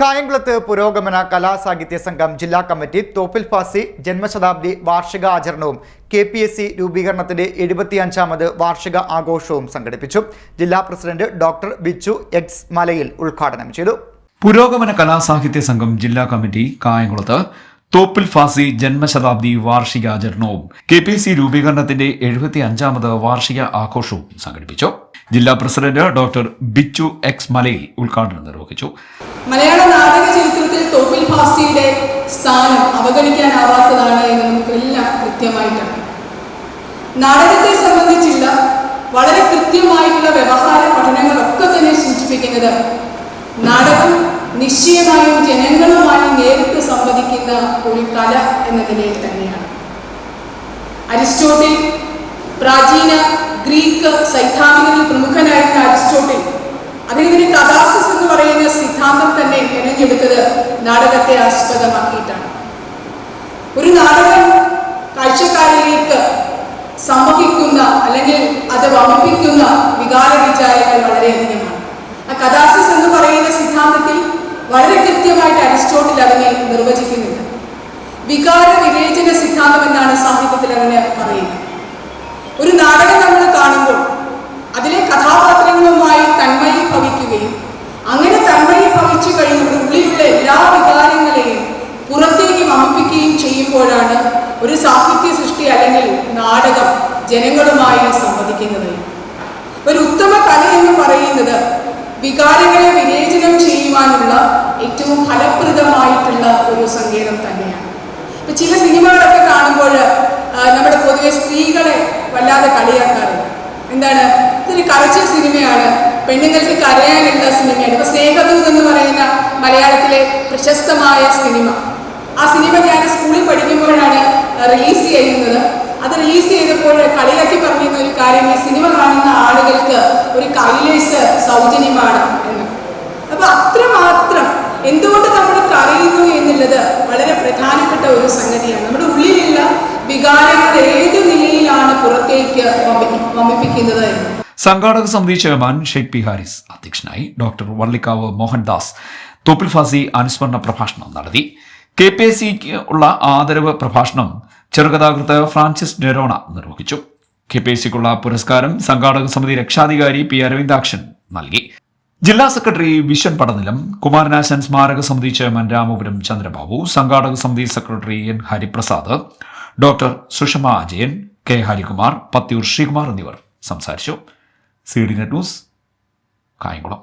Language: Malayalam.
കായംകുളത്ത് പുരോഗമന കലാസാഹിത്യ സംഘം ജില്ലാ കമ്മിറ്റി തോപ്പിൽ ഫാസി ജന്മശതാബ്ദി വാർഷിക ആചരണവും കെ പി എസ് സി രൂപീകരണത്തിന്റെ എഴുപത്തിയഞ്ചാമത് വാർഷിക ആഘോഷവും സംഘടിപ്പിച്ചു. ജില്ലാ പ്രസിഡന്റ് ഡോക്ടർ ബിച്ചു എക്സ് മലയിൽ ഉദ്ഘാടനം ചെയ്തു. പുരോഗമന കലാസാഹിത്യ സംഘം ജില്ലാ കമ്മിറ്റി കായംകുളത്ത് തോപ്പിൽ ഫാസി ജന്മശതാബ്ദി വാർഷികാചരണവും കെ പി എസ് സി രൂപീകരണത്തിന്റെ എഴുപത്തി അഞ്ചാമത് വാർഷിക ആഘോഷവും സംഘടിപ്പിച്ചു. ജില്ലാ പ്രസിഡന്റ് ഡോക്ടർ ബിച്ചു എക്സ് മലയിൽ ഉദ്ഘാടനം നിർവഹിച്ചു. മലയാള നാടക ചരിത്രത്തിൽ തോപ്പിൽ ഭാസിയുടെ സ്ഥാനം അവഗണിക്കാനാവാത്തതാണ് എന്ന് നമുക്കെല്ലാം കൃത്യമായിട്ടാണ്. നാടകത്തെ സംബന്ധിച്ചുള്ള വളരെ കൃത്യമായിട്ടുള്ള വ്യവഹാര പഠനങ്ങളൊക്കെ തന്നെ സൂചിപ്പിക്കുന്നത് നാടകം നിശ്ചയമായും ജനങ്ങളുമായി നേരിട്ട് സംവദിക്കുന്ന ഒരു കല എന്ന നിലയിൽ തന്നെയാണ്. അരിസ്റ്റോട്ടിൽ പ്രാചീന ഗ്രീക്ക് സൈദ്ധാന്തികളിൽ പ്രമുഖനായിരുന്ന അരിസ്റ്റോട്ടിൽ. അദ്ദേഹത്തിന്റെ കഥാസിസ് എന്ന് പറയുന്ന സിദ്ധാന്തം തന്നെ മെനഞ്ഞെടുത്തത് നാടകത്തെ ആസ്പദമാക്കിയിട്ടാണ്. ഒരു നാടകം കാഴ്ചക്കാരിലേക്ക് സമഹിക്കുന്ന അല്ലെങ്കിൽ അത് വമിപ്പിക്കുന്ന വികാര വിചാരങ്ങൾ വളരെയധികമാണ് ആ കഥാസിസ് എന്ന് പറയുന്ന സിദ്ധാന്തത്തിൽ വളരെ കൃത്യമായിട്ട് അരിസ്റ്റോട്ടിൽ അതിനെ നിർവചിക്കുന്നുണ്ട്. വികാര വിവേചന സിദ്ധാന്തം എന്നാണ് സാഹിത്യത്തിൽ അതിനെ പറയുന്നത്. ഒരു നാടകം അല്ലെങ്കിൽ നാടകം ജനങ്ങളുമായി സംവദിക്കുന്നത്. ഒരു ഉത്തമ കല എന്ന് പറയുന്നത് വികാരങ്ങളെ വിവേചനം ചെയ്യുവാനുള്ള ഏറ്റവും ഫലപ്രദമായിട്ടുള്ള ഒരു സങ്കേതം തന്നെയാണ്. ഇപ്പൊ ചില സിനിമകളൊക്കെ കാണുമ്പോൾ നമ്മുടെ പൊതുവെ സ്ത്രീകളെ വല്ലാതെ കളിയാക്കാറുണ്ട്. എന്താണ്? ഇതൊരു കരച്ചിൽ സിനിമയാണ്. പെണ്ണുങ്ങൾക്ക് കരയാനുള്ള സിനിമയാണ്. ഇപ്പൊ സ്നേഹദൂത് എന്ന് പറയുന്ന മലയാളത്തിലെ പ്രശസ്തമായ സിനിമ. ആ സിനിമ ഞാൻ റിലീസ് ചെയ്യുന്നത്. അത് റിലീസ് ചെയ്തപ്പോൾ കളിയാക്കി പറഞ്ഞിരുന്ന ഒരു കാര്യം ഈ സിനിമ കാണുന്ന ആളുകൾക്ക് ഒരു കൈലേസ് സൗജന്യമാണ് എന്ന്. അപ്പൊ അത്രമാത്രം എന്തുകൊണ്ട് നമ്മൾ കരയുന്നു എന്നുള്ളത് വളരെ പ്രധാനപ്പെട്ട ഒരു സംഗതിയാണ്. നമ്മുടെ ഉള്ളിലുള്ള വികാരങ്ങൾ ഏത് നിലയിലാണ് പുറത്തേക്ക് വമി- വമിപ്പിക്കുന്നത് എന്ന്. സംഘാടക സമിതി ചെയർമാൻ ഷെയ്ഖ് പി ഹാരിസ് അധ്യക്ഷനായി ഡോക്ടർ വള്ളിക്കാവ് മോഹൻദാസ് തോപ്പിൽ ഫാസി അനുസ്മരണ പ്രഭാഷണം നടത്തി. കെ പി എസ് സിക്ക് ഉള്ള ആദരവ് പ്രഭാഷണം ചെറുകഥാകൃത്ത് ഫ്രാൻസിസ് ഡെറോണ നിർവഹിച്ചു. കെ പി എസ് സിക്കുള്ള പുരസ്കാരം സംഘാടക സമിതി രക്ഷാധികാരി പി അരവിന്ദാക്ഷൻ നൽകി. ജില്ലാ സെക്രട്ടറി വിഷൻ പടനിലം കുമാരനാശൻ സ്മാരക സമിതി ചെയർമാൻ രാമപുരം ചന്ദ്രബാബു സംഘാടക സമിതി secretary N Hariprasad doctor Sushama Ajayan K Harikumar Pathiyoor Sreekumar എന്നിവർ സംസാരിച്ചു. C D net news Kayamkulam.